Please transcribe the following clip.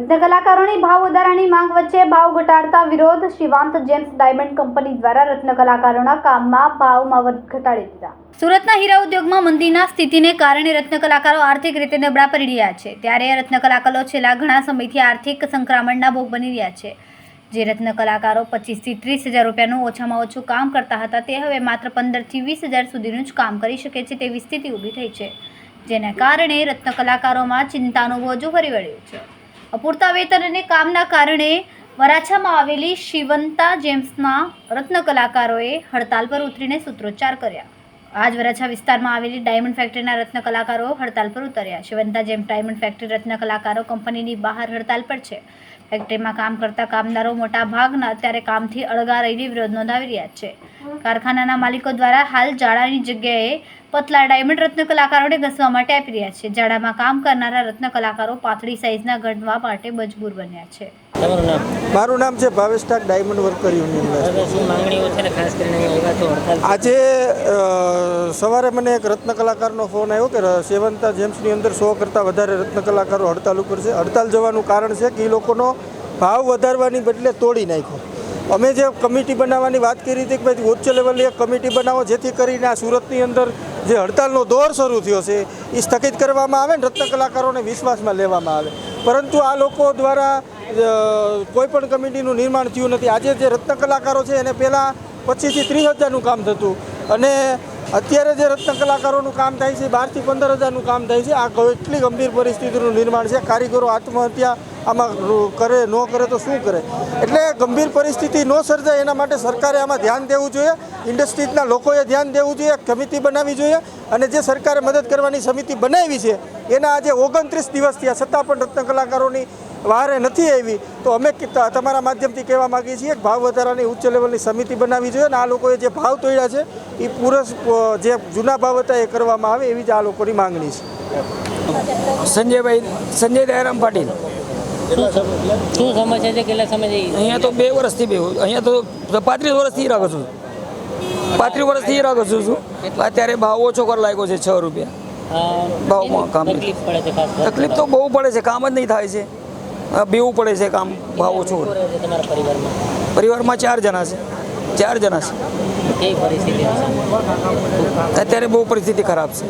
રત્ન કલાકારોની ભાવ વધારાની માંગ વચ્ચે ભાવ ઘટાડતા વિરોધ. શિવાંત જેમ્સ ડાયમંડ કંપની દ્વારા રત્ન કલાકારોના કામમાં ભાવમાં ઘટાડી દીધા. સુરતના હીરા ઉદ્યોગમાં મંદીના સ્થિતિને કારણે રત્ન કલાકારો આર્થિક રીતે નબળા પડી રહ્યા છે. ત્યારે રત્ન કલાકારો છેલ્લા ઘણા સમયથી આર્થિક સંક્રમણના ભોગ બની રહ્યા છે. જે રત્ન કલાકારો પચીસથી ત્રીસ હજાર રૂપિયાનું ઓછામાં ઓછું કામ કરતા હતા, તે હવે માત્ર પંદરથી વીસ હજાર સુધીનું જ કામ કરી શકે છે તેવી સ્થિતિ ઊભી થઈ છે. જેના કારણે રત્ન કલાકારોમાં ચિંતાનું બોજું ફરી વળ્યું છે. અપૂરતા વેતન અને કામના કારણે વરાછામાં આવેલી શિવંતા જેમ્સના રત્ન કલાકારોએ હડતાલ પર ઉતરીને સૂત્રોચ્ચાર કર્યા. આજ વરાછા વિસ્તારમાં આવેલી ડાયમંડ ફેક્ટરીના રત્ન કલાકારો હડતાલ પર ઉતર્યા. શિવંતા જેમ ડાયમંડ ફેક્ટરી રત્ન કલાકારો કંપનીની બહાર હડતાલ પર છે. ફેક્ટરીમાં કામ કરતા કામદારો મોટા ભાગના અત્યારે કામથી અળગા રહીને વિરોધ નોંધાવી રહ્યા છે. કારખાનાના માલિકો દ્વારા હાલ જાડાની જગ્યાએ પતલા ડાયમંડ રત્ન કલાકારોને ઘસવા માટે આપી રહ્યા છે. જાડામાં કામ કરનારા રત્ન કલાકારો પાતળી સાઇઝના ગણવા માટે મજબૂર બન્યા છે. મારું નામ છે Bhavesh Tak diamond worker union આજે સવારે મને એક રત્ન કલાકારનો ફોન આવ્યો કે સેવંતા જેમ્સની અંદર સો કરતાં વધારે રત્ન કલાકારો હડતાલ ઉપર છે. હડતાલ જવાનું કારણ છે કે એ લોકોનો ભાવ વધારવાની બદલે તોડી નાખ્યો. અમે જે કમિટી બનાવવાની વાત કરી હતી કે ભાઈ ઉચ્ચ લેવલે એક કમિટી બનાવો, જેથી કરીને આ સુરતની અંદર જે હડતાલનો દોર શરૂ થયો છે એ સ્થગિત કરવામાં આવે ને, રત્ન કલાકારોને વિશ્વાસમાં લેવામાં આવે. પરંતુ આ લોકો દ્વારા કોઈ પણ કમિટીનું નિર્માણ થયું નથી. આજે જે રત્ન કલાકારો છે, એને પહેલાં પચીસથી ત્રીસ હજારનું કામ થતું. અને અત્યારે જે રત્ન કલાકારોનું કામ થાય છે, બારથી પંદર હજારનું કામ થાય છે, આ કેટલી ગંભીર પરિસ્થિતિનું નિર્માણ છે. કારીગરો આત્મહત્યા આમાં કરે, ન કરે તો શું કરે? એટલે ગંભીર પરિસ્થિતિ ન સર્જાય એના માટે સરકારે આમાં ધ્યાન દેવું જોઈએ. ઇન્ડસ્ટ્રીઝના લોકોએ ધ્યાન દેવું જોઈએ સમિતિ બનાવવી જોઈએ અને જે સરકારે મદદ કરવાની સમિતિ બનાવી છે, એના આજે ઓગણત્રીસ દિવસ થયા. છતાં પણ રત્ન કલાકારોની વારે નથી આવી. તો અમે તમારા માધ્યમથી કહેવા માગીએ છીએ કે ભાવ વધારાની ઉચ્ચ લેવલની સમિતિ બનાવવી જોઈએ અને આ લોકોએ જે ભાવ તોડ્યા છે, એ પૂરસ જે જૂના ભાવ હતા એ કરવામાં આવે એવી જ આ લોકોની માંગણી છે. સંજયભાઈ સંજય દયારામ પાટીલ. શું સમસ્યા છે કેટલા સમયથી અહીંયા તો બે વર્ષથી બે અહીંયા તો પાંત્રીસ વર્ષથી રાખો છું. પાંત્રીસ વર્ષથી રાખો છું છું. અત્યારે ભાવ ઓછો કર લાગ્યો છે છ રૂપિયા. ભાવમાં કામ તકલીફ તો બહુ પડે છે કામ જ નહીં થાય છે. બેવું પડે છે કામ ભાવ ઓછો પરિવારમાં ચાર જણા છે. ચાર જણા છે. અત્યારે બહુ પરિસ્થિતિ ખરાબ છે.